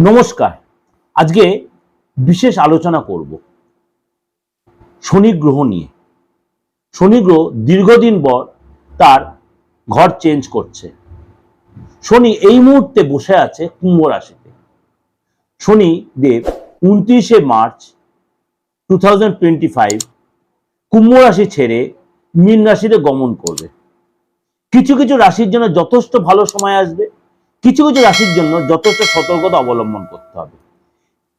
নমস্কার। আজকে বিশেষ আলোচনা করব শনি গ্রহ নিয়ে। শনি গ্রহ দীর্ঘদিন পর তার ঘর চেঞ্জ করছে। শনি এই মুহূর্তে বসে আছে কুম্ভ রাশিতে। শনি দেব উনত্রিশে March two thousand twenty five কুম্ভ রাশি ছেড়ে মীন রাশিতে গমন করবে। কিছু কিছু রাশির জন্য যথেষ্ট ভালো সময় আসবে। কিছু কিছু রাশির জন্য যথেষ্ট সতর্কতা অবলম্বন করতে হবে।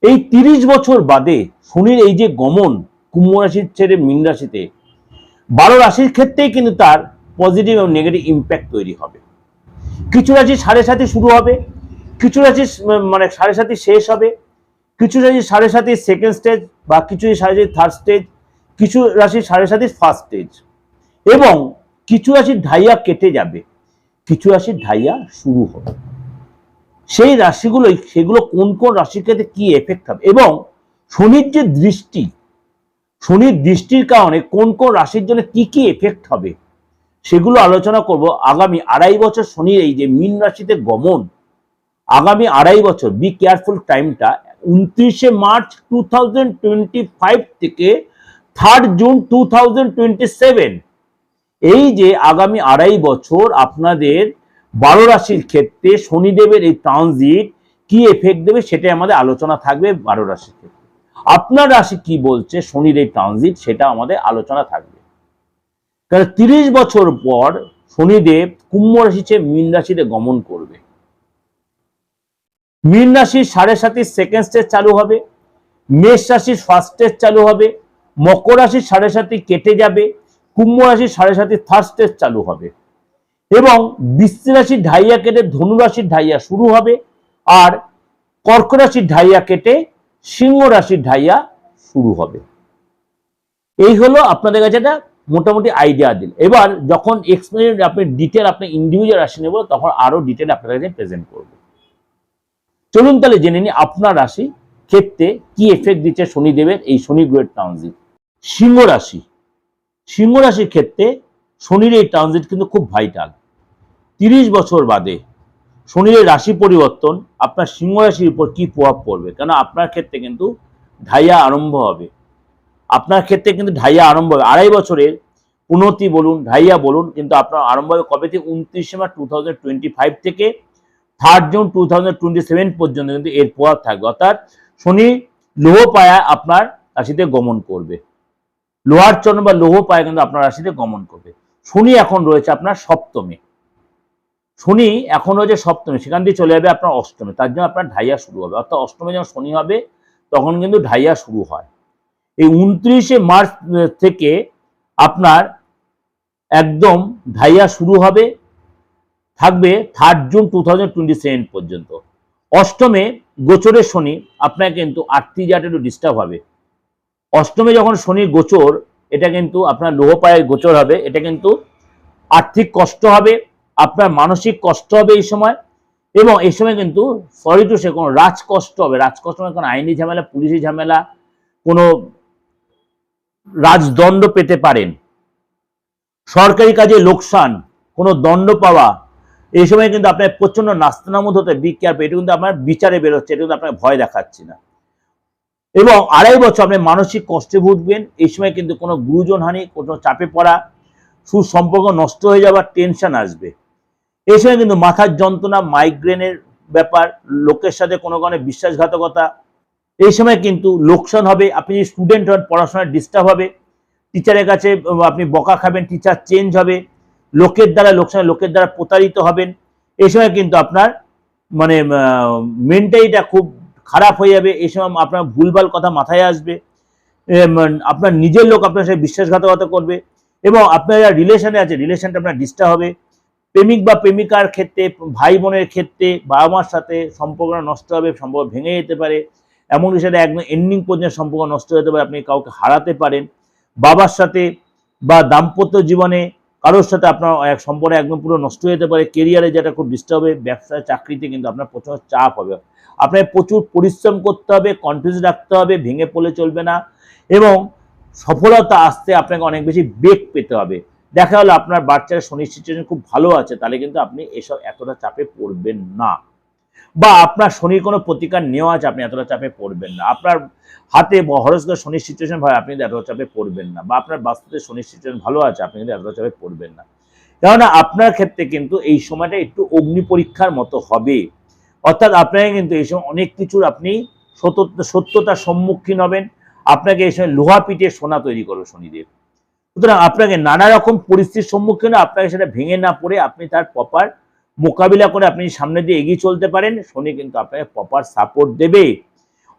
এই তিরিশ বছর বাদে শনির এই যে গমন কুম্ভ রাশির ছেড়ে মীন রাশিতে, বারো রাশির ক্ষেত্রেই কিন্তু তার পজিটিভ এবং নেগেটিভ ইম্প্যাক্ট তৈরি হবে। কিছু রাশি সাড়ে সাথে শুরু হবে, কিছু রাশি মানে সাড়ে সাথে শেষ হবে, কিছু রাশি সাড়ে সাথে সেকেন্ড স্টেজ বা কিছু সাড়ে সাথে থার্ড স্টেজ কিছু রাশি সাড়ে সাথে ফার্স্ট স্টেজ এবং কিছু রাশির ঢাইয়া কেটে যাবে, কিছু রাশির ঢাইয়া শুরু হবে। সেই রাশিগুলোই সেগুলো কোন কোন রাশির ক্ষেত্রে কি এফেক্ট হবে? এবং শনির যে দৃষ্টি, শনির দৃষ্টির কারণে কোন কোন রাশির জন্য কি কি এফেক্ট হবে, সেগুলো আলোচনা করব। আগামী আড়াই বছর শনির এই যে মীন রাশিতে গমন, আগামী আড়াই বছর বি কেয়ারফুল টাইমটা উনত্রিশে মার্চ টু থেকে থার্ড জুন টু এই যে আগামী আড়াই বছর আপনাদের বারো রাশির ক্ষেত্রে শনিদেবের এই ট্রানজিট কি এফেক্ট দেবে সেটাই আমাদের আলোচনা থাকবে বারো রাশির ক্ষেত্রে। আপনার রাশি কি বলছে? শনির এই ট্রানজিট সেটা আমাদের আলোচনা থাকবে। কারণ তিরিশ বছর পর শনিদেব কুম্ভ রাশি চেয়ে মীন রাশিতে গমন করবে। মীন রাশির সাড়ে সাতির সেকেন্ড স্টেজ চালু হবে। মেষ রাশির ফার্স্ট স্টেজ চালু হবে। মকর রাশির সাড়ে সাতি কেটে যাবে। কুম্ভ রাশির সাড়ে সাতির থার্ড স্টেজ চালু হবে। এবং রাশির ঢাইয়া কেটে ধনু রাশির ঢাইয়া শুরু হবে আর কর্ক রাশির ঢাইয়া কেটে সিংহ রাশির ঢাইয়া শুরু হবে। এই হলো আপনাদের কাছে একটা মোটামুটি আইডিয়া দিল এবার যখন এক্সপেরিয়েন্স আপনি ডিটেল আপনি ইন্ডিভিজুয়াল রাশি নেব, তখন আরও ডিটেল আপনার কাছে প্রেজেন্ট করব। চলুন তাহলে জেনে নিই আপনার রাশি ক্ষেত্রে কি এফেক্ট দিচ্ছে শনিদেবের এই শনি গ্রহের ট্রানজিট সিংহ রাশি। সিংহ রাশির ক্ষেত্রে শনির এই ট্রানজিট কিন্তু খুব ভাইটাল তিরিশ বছর বাদে শনির রাশি পরিবর্তন আপনার সিংহ রাশির উপর কি প্রভাব পড়বে? কেন আপনার ক্ষেত্রে কিন্তু ঢাইয়া আরম্ভ হবে। আপনার ক্ষেত্রে কিন্তু ঢাইয়া আরম্ভ হবে। আড়াই বছরের উন্নতি বলুন ঢাইয়া বলুন, কিন্তু আপনার আরম্ভ হবে কবে থেকে? উনত্রিশে March two thousand twenty five থেকে third June two thousand twenty seven পর্যন্ত কিন্তু এর প্রভাব থাকবে। অর্থাৎ শনি লোহ পায়া আপনার রাশিতে গমন করবে। লোহার চরণ বা লোহ পায়া কিন্তু আপনার রাশিতে গমন করবে। শনি এখন রয়েছে আপনার সপ্তমে। শনি এখন যে সপ্তমে, সেখান দিয়ে চলে যাবে আপনার অষ্টমে, তার জন্য আপনার ঢাইয়া শুরু হবে। অর্থাৎ অষ্টমে যখন শনি হবে, তখন কিন্তু ঢাইয়া শুরু হয়। এই উনত্রিশে মার্চ থেকে আপনার একদম ঢাইয়া শুরু হবে, থাকবে third June two thousand twenty seven পর্যন্ত। অষ্টমে গোচরের শনি, আপনার কিন্তু আটটি জাট একটু ডিস্টার্ব হবে। অষ্টমে যখন শনি গোচর, এটা কিন্তু আপনার লোহ পায়ের গোচর হবে, এটা কিন্তু আর্থিক কষ্ট হবে আপনার মানসিক কষ্ট হবে এই সময়। এবং এই সময় কিন্তু সরি টু সে কোনো রাজকষ্ট হবে। রাজকষ্ট মানে কোনো আইনি ঝামেলা, পুলিশি ঝামেলা, কোনো রাজদণ্ড পেতে পারেন। সরকারি কাজে লোকসান, কোনো দণ্ড পাওয়া, এই সময় কিন্তু আপনার প্রচণ্ড নাস্তানামুদ হতে বি কেয়ারফুল এটা কিন্তু আপনার বিচারে বেরোচ্ছে, এটা কিন্তু আপনার ভয় দেখাচ্ছি না। এবং আড়াই বছর আপনি মানসিক কষ্টে ভুগবেন, এই সময় কিন্তু কোনো গুরুজন হানি, কোনো চাপে পড়া, সুসম্পর্ক নষ্ট হয়ে যাওয়ার টেনশন আসবে। এই সময় কিন্তু মাথার যন্ত্রণা মাইগ্রেনের ব্যাপার, লোকের সাথে কোনো কারণে বিশ্বাসঘাতকতা, এই সময় কিন্তু লোকসান হবে। আপনি যদি স্টুডেন্ট হন, পড়াশোনায় ডিস্টার্ব হবে টিচারের কাছে আপনি বকা খাবেন টিচার চেঞ্জ হবে, লোকের দ্বারা লোকসান, লোকের দ্বারা প্রতারিত হবেন, এই সময় কিন্তু আপনার মানে মেন্টালিটা খুব খারাপ হয়ে যাবে। এই সময় আপনার ভুলভাল কথা মাথায় আসবে। আপনার নিজের লোক আপনার সাথে বিশ্বাসঘাতকতা করবে এবং আপনার রিলেশনে আছে রিলেশনটা আপনার ডিস্টার্ব হবে। প্রেমিক বা প্রেমিকার ক্ষেত্রে, ভাই বোনের ক্ষেত্রে বাবা মার সাথে সম্পর্ক নষ্ট হবে, সম্পর্ক ভেঙে যেতে পারে। এমন সাথে একদম এন্ডিং পর্যন্ত সম্পর্ক নষ্ট হতে পারে, আপনি কাউকে হারাতে পারেন। বাবার সাথে বা দাম্পত্য জীবনে কারোর সাথে আপনার এক সম্পর্ক একদম পুরো নষ্ট হয়ে যেতে পারে। কেরিয়ারে যেটা খুব ডিস্টার্ব হবে, ব্যবসায়, চাকরিতে কিন্তু আপনার প্রচুর চাপ হবে। আপনার প্রচুর পরিশ্রম করতে হবে কনফিউজ রাখতে হবে, ভেঙে পড়লে চলবে না এবং সফলতা আসতে আপনাকে অনেক বেশি বেগ পেতে হবে। দেখা হলো আপনার বাচ্চার শনির সিচুয়েশন খুব ভালো আছে, তাহলে কিন্তু আপনি এসব এতটা চাপে পড়বেন না। বা আপনার শনির কোনো প্রতিকার নেওয়া আছে, আপনি এতটা চাপে পড়বেন না। আপনার হাতে হরস্কোপ শনির সিচুয়েশন ভালো, আপনি কিন্তু এতটা চাপে পড়বেন না। বা আপনার বাস্তুতে শনির সিচুয়েশন ভালো আছে, আপনি কিন্তু এতটা চাপে পড়বেন না। কেননা আপনার ক্ষেত্রে কিন্তু এই সময়টা একটু অগ্নি পরীক্ষার মতো হবে। অর্থাৎ আপনাকে কিন্তু এই সময় অনেক কিছুর আপনি সত্য- সত্যতার সম্মুখীন হবেন। আপনাকে এই সময় লোহা পিটে সোনা তৈরি করবে শনিদেব। সুতরাং আপনাকে নানা রকম পরিস্থিতির সম্মুখীন আপনাকে সেটা ভেঙে না পড়ে আপনি তার প্রপার মোকাবিলা করে আপনি সামনে দিয়ে এগিয়ে চলতে পারেন। শনি কিন্তু আপনাকে প্রপার সাপোর্ট দেবে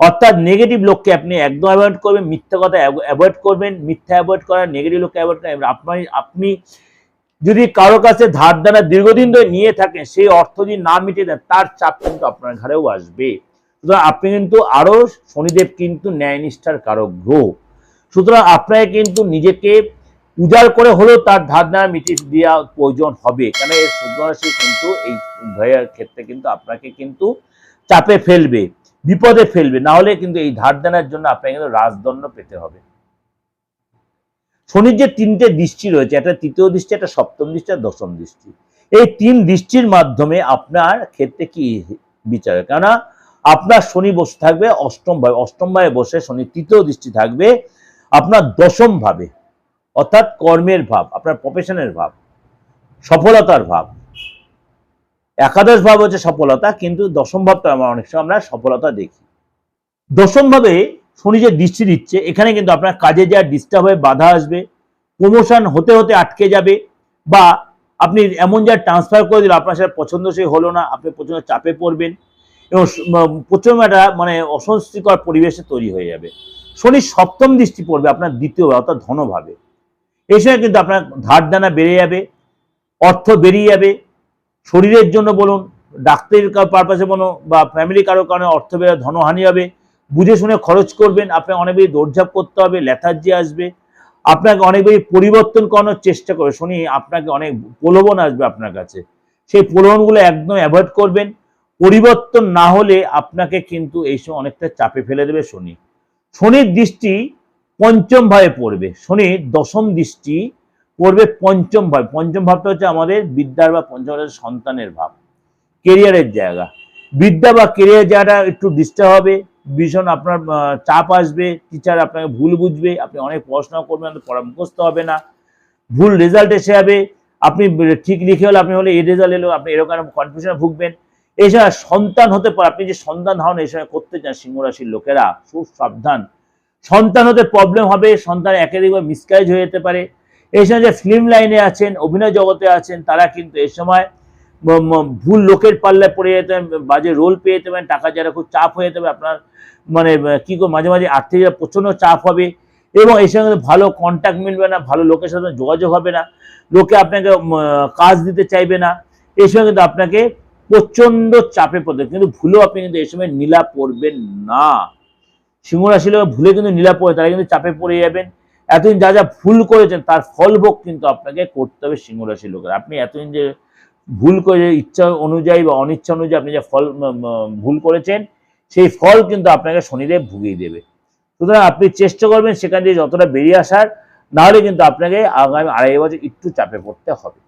অর্থাৎ নেগেটিভ লোককে আপনি একদম অ্যাভয়েড করবেন, মিথ্যা কথা অ্যাভয়েড করবেন, মিথ্যা অ্যাভয়েড করার নেগেটিভ লোককে অ্যাভয়েড করেন আপনি আপনি যদি কারও কাছে ধার দেনা দীর্ঘদিন ধরে নিয়ে থাকেন, সেই অর্থ যদি না মিটিয়ে দেন, তার চাপ কিন্তু আপনার ঘরেও আসবে। সুতরাং আপনি কিন্তু আরও শনিদেব কিন্তু ন্যায়নিষ্ঠার কারক গ্রহ। সুতরাং আপনাকে কিন্তু নিজেকে উজাড় করে হলেও তার ধার দেনা মিটিয়ে দেওয়া প্রয়োজন হবে। কারণ এই সূর্যরাশি কিন্তু এই ভয়ের ক্ষেত্রে কিন্তু আপনাকে কিন্তু চাপে ফেলবে, বিপদে ফেলবে। না হলে কিন্তু এই ধার দেনার জন্য আপনাকে কিন্তু রাজদণ্ড পেতে হবে। শনির যে তিনটে দৃষ্টি রয়েছে, একটা তৃতীয় দৃষ্টি, একটা সপ্তম দৃষ্টি আর দশম দৃষ্টি। এই তিন দৃষ্টির মাধ্যমে আপনার ক্ষেত্রে কি বিচার হয়? কেননা আপনার শনি বসে থাকবে অষ্টম ভাবে অষ্টম ভাবে বসে শনি তৃতীয় দৃষ্টি থাকবে আপনার দশম ভাবে। অর্থাৎ কর্মের ভাব, আপনার প্রফেশনের ভাব, সফলতার ভাব। একাদশ ভাব হচ্ছে সফলতা, কিন্তু দশম ভাবটা আমরা অনেক সময় আমরা সফলতা দেখি। দশম ভাবে শনি যে দৃষ্টি দিচ্ছে, এখানে কিন্তু আপনার কাজে যা ডিস্টার্ব হয়ে বাধা আসবে প্রমোশন হতে হতে আটকে যাবে, বা আপনি এমন যা ট্রান্সফার করে দিল, আপনার সেটা পছন্দসই হলো না, আপনি প্রচণ্ড চাপে পড়বেন, এবং প্রচণ্ড একটা মানে অস্বস্তিকর পরিবেশে তৈরি হয়ে যাবে। শনি সপ্তম দৃষ্টি পড়বে, আপনার দ্বিতীয় অর্থাৎ ধনভাবে। এই সময় কিন্তু আপনার ধার দানা বেড়ে যাবে, অর্থ বেরিয়ে যাবে। শরীরের জন্য বলুন, ডাক্তারের কারও পারপাসে বলুন বা ফ্যামিলি কারও কারণে অর্থ বেড়ে ধনহানি হবে। বুঝে শুনে খরচ করবেন, আপনাকে অনেক বেশি দৌড়ঝাঁপ করতে হবে লেথার্জি আসবে। আপনাকে অনেক বেশি পরিবর্তন করানোর চেষ্টা করবে। শুনি, আপনাকে অনেক প্রলোভন আসবে আপনার কাছে। সেই প্রলোভনগুলো একদম অ্যাভয়েড করবেন। পরিবর্তন না হলে আপনাকে কিন্তু এই সময় অনেকটা চাপে ফেলে দেবে শনি। শনির দৃষ্টি পঞ্চম ভাবে পড়বে। শনির দশম দৃষ্টি পড়বে পঞ্চম ভাব। পঞ্চম ভাবটা হচ্ছে আমাদের বিদ্যার বা পঞ্চম হচ্ছে সন্তানের ভাব। কেরিয়ারের জায়গা। বিদ্যা বা কেরিয়ার জায়গাটা একটু ডিস্টার্ব হবে। ভীষণ আপনার চাপ আসবে। টিচার আপনাকে ভুল বুঝবে। আপনি অনেক পড়াশোনা করবেন পড়া মুখস্থ হবে না। ভুল রেজাল্ট এসে যাবে। আপনি ঠিক লিখে হলে, আপনি হলে এই রেজাল্ট এলো, আপনি এরকম কনফিউশনে ভুগবেন। এছাড়া সন্তান হতে পারে। আপনি যে সন্তান ধারণ এই সময় করতে চান সিংহ রাশির লোকেরা, খুব সাবধান। সন্তান হতে প্রবলেম হবে, সন্তান একাধিকবার মিসক্যারেজ হয়ে যেতে পারে। এই সময় যে ফিল্ম লাইনে আছেন, অভিনয় জগতে আছেন, তারা কিন্তু এ সময় ভুল লোকের পাল্লায় পড়ে যেতে বাজে রোল পেয়ে যেতে পারেন, টাকা যারা খুব চাপ হয়ে যেতে পারে, আপনার মানে কি করে মাঝে মাঝে আর্থিক প্রচণ্ড চাপ হবে, এবং এই সঙ্গে ভালো কন্ট্যাক্ট মিলবে না, ভালো লোকের সাথে যোগাযোগ হবে না, লোকে আপনাকে কাজ দিতে চাইবে না, এই সময় কিন্তু আপনাকে প্রচণ্ড চাপে পড়বে কিন্তু ভুলেও আপনি কিন্তু এই সময় নীলা পড়বেন না। সিংহ লোক ভুলে কিন্তু নীলা পড়ে তারা কিন্তু চাপে পড়ে যাবেন। এতদিন যা যা ভুল করেছেন, তার ফলভোগ কিন্তু আপনাকে করতে হবে সিংহ রাশির লোকের। আপনি এতদিন যে ভুল করে ইচ্ছা অনুযায়ী বা অনিচ্ছা অনুযায়ী আপনি যে ফল ভুল করেছেন, সেই ফল কিন্তু আপনাকে শনিদেব ভুগিয়ে দেবে। সুতরাং আপনি চেষ্টা করবেন সেখান দিয়ে যতটা বেরিয়ে আসার, নাহলে কিন্তু আপনাকে আগামী আড়াই বছর একটু চাপে পড়তে হবে।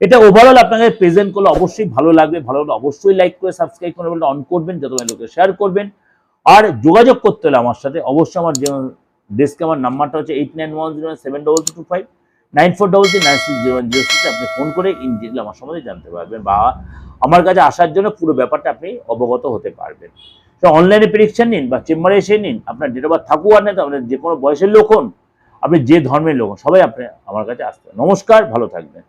এটা ওভারঅল আপনাকে প্রেজেন্ট করলে অবশ্যই ভালো লাগবে। ভালো লাগলে অবশ্যই লাইক করে সাবস্ক্রাইব করে অন করবেন যত লোকে শেয়ার করবেন। আর যোগাযোগ করতে হলে আমার সাথে। অবশ্যই আমার ডেস্কে আমার নাম্বারটা হচ্ছে eight nine one zero seven double two five nine four double three nine six zero one zero six আপনি ফোন করে ইন ডিটেল আমার সম্বন্ধে জানতে পারবেন বা আমার কাছে আসার জন্য পুরো ব্যাপারটা আপনি অবগত হতে পারবেন। তো অনলাইনে প্রেডিকশন নিন বা চেম্বারে এসে নিন, আপনার ডেট অফ বার্থ থাকুক আর নেই আপনার যে কোনো বয়সের লোক হন, আপনি যে ধর্মের লোক সবাই আপনি আমার কাছে আসতে। নমস্কার, ভালো থাকবেন।